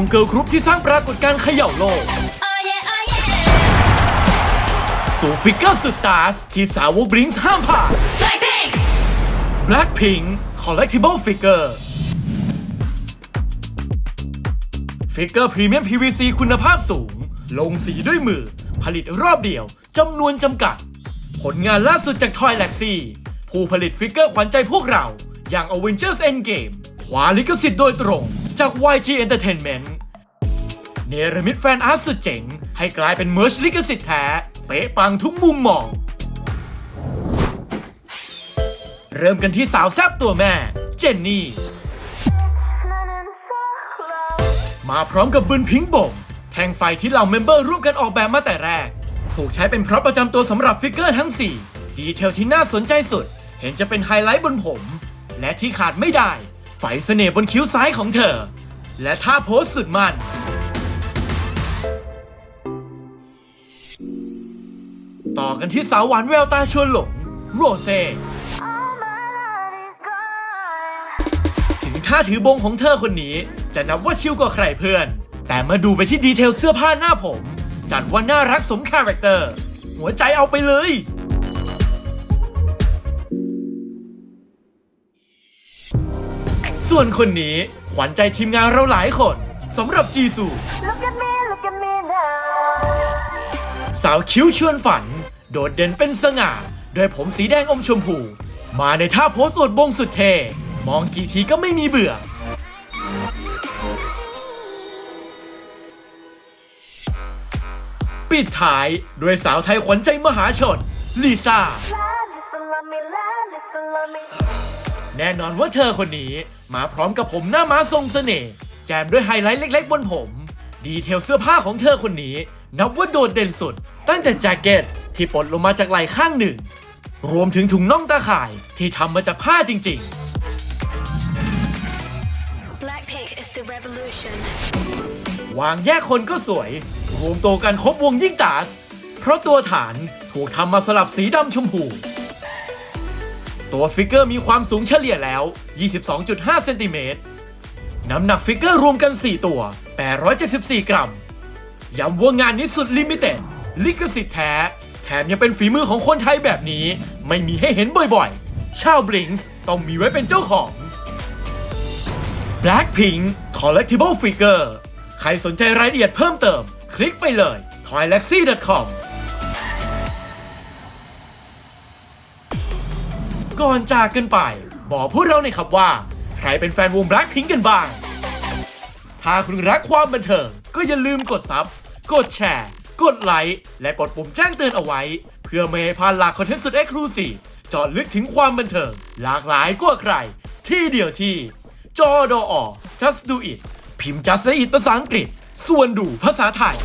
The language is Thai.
งเกิร์ลกรุ๊ปที่สร้างปรากฏการณ์เขย่าโลก Oh yeah, oh yeah. สู่ฟิกเกอร์สุดตาสที่สาวกบริงส์ห้ามผ่าน Blackpink. Blackpink Collectible Figure ฟิกเกอร์พรีเมียม PVC คุณภาพสูง ลงสีด้วยมือ ผลิตรอบเดียวจำนวนจำกัด ผลงานล่าสุดจาก Toy Galaxy ผู้ผลิตฟิกเกอร์ขวัญใจพวกเรา อย่าง Avengers Endgame ขวาลิขสิทธิ์โดยตรง จาก YG Entertainment เนรมิตแฟนอาร์ตสุดเจ๋ง ให้กลายเป็นเมอร์ชลิขสิทธิ์แท้ เป๊ะปังทุกมุมมอง เริ่มกันที่สาวแซบตัวแม่ เจนนี่ มาพร้อมกับบึนพิงบ่งแทงไฟที่เหล่าเมมเบอร์ร่วมกันออกแบบมาแต่แรก ถูกใช้เป็นพร็อพประจำตัวสำหรับฟิกเกอร์ทั้ง 4 ดีเทลที่น่าสนใจสุด เห็นจะเป็นไฮไลท์บนผม และที่ขาดไม่ได้ ไฟเสน่ห์บนคิ้วซ้ายของเธอ และท่าโพสสุดมัน ต่อกันที่สาวหวานแววตาชวนหลง โรเซ่ถึงท่าถือบงของเธอคนนี้ จะนับว่าชิลกว่าใครเพื่อน แต่มาดูไปที่ดีเทลเสื้อผ้าหน้าผม จัดว่าน่ารักสมคาแรคเตอร์ หัวใจเอาไปเลย ส่วนคนนี้ขวัญใจทีมงานเราหลายคนสำหรับจีซู Look at me, look at me now. สาวคิ้วชวนฝัน โดดเด่นเป็นสง่าด้วยผมสีแดงอมชมพู มาในท่าโพสอวดบงสุดเท่มองกี่ทีก็ไม่มีเบื่อ ปิดท้ายด้วยสาวไทยขวัญใจมหาชนลิซ่า Listen, love me, listen, love me. แน่นอนว่าเธอคนนี้ มาพร้อมกับผมหน้าม้าทรงเสน่ห์แจมด้วยไฮไลท์เล็ก ๆ บนผม ดีเทลเสื้อผ้าของเธอคนนี้ นับว่าโดดเด่นสุด ตั้งแต่แจ็คเก็ตที่ปลดลงมาจากไหล่ข้างหนึ่ง รวมถึงถุงน่องตาข่ายที่ทำมาจากผ้าจริง Blackpink is the revolution. ๆวางแยกคนก็สวย รวมตัวกันครบวงยิ่งตาส เพราะตัวฐานถูกทำมาสลับสีดำชมพู ตัวฟิกเกอร์มีความสูงเฉลี่ยแล้ว 22.5 เซนติเมตร น้ำหนักฟิกเกอร์รวมกัน 4 ตัว 874 กรัม ย้ำว่างานนี้สุดลิมิเต็ด ลิขสิทธิ์แท้ แถมยังเป็นฝีมือของคนไทยแบบนี้ ไม่มีให้เห็นบ่อยๆ ชาวบลิงส์ต้องมีไว้เป็นเจ้าของ Blackpink Collectible Figure ใครสนใจรายละเอียดเพิ่มเติม คลิกไปเลย toylaxy.com ก่อนจากกันไป บอกพวกเราหน่อยครับว่า ใครเป็นแฟนวง Blackpink กันบ้าง ถ้าคุณรักความบันเทิงก็อย่าลืมกดซับกดแชร์ กดไลค์ และกดปุ่มแจ้งเตือนเอาไว้ เพื่อไม่ให้พลาดหลากคอนเทนต์สุดเอ็กซ์คลูซีฟจาะลึกถึงความบันเทิง หลากหลายกว่าใคร ที่เดียวที่ จอดออ just do it พิมพ์ just do it ภาษาอังกฤษ ส่วนดูภาษาไทย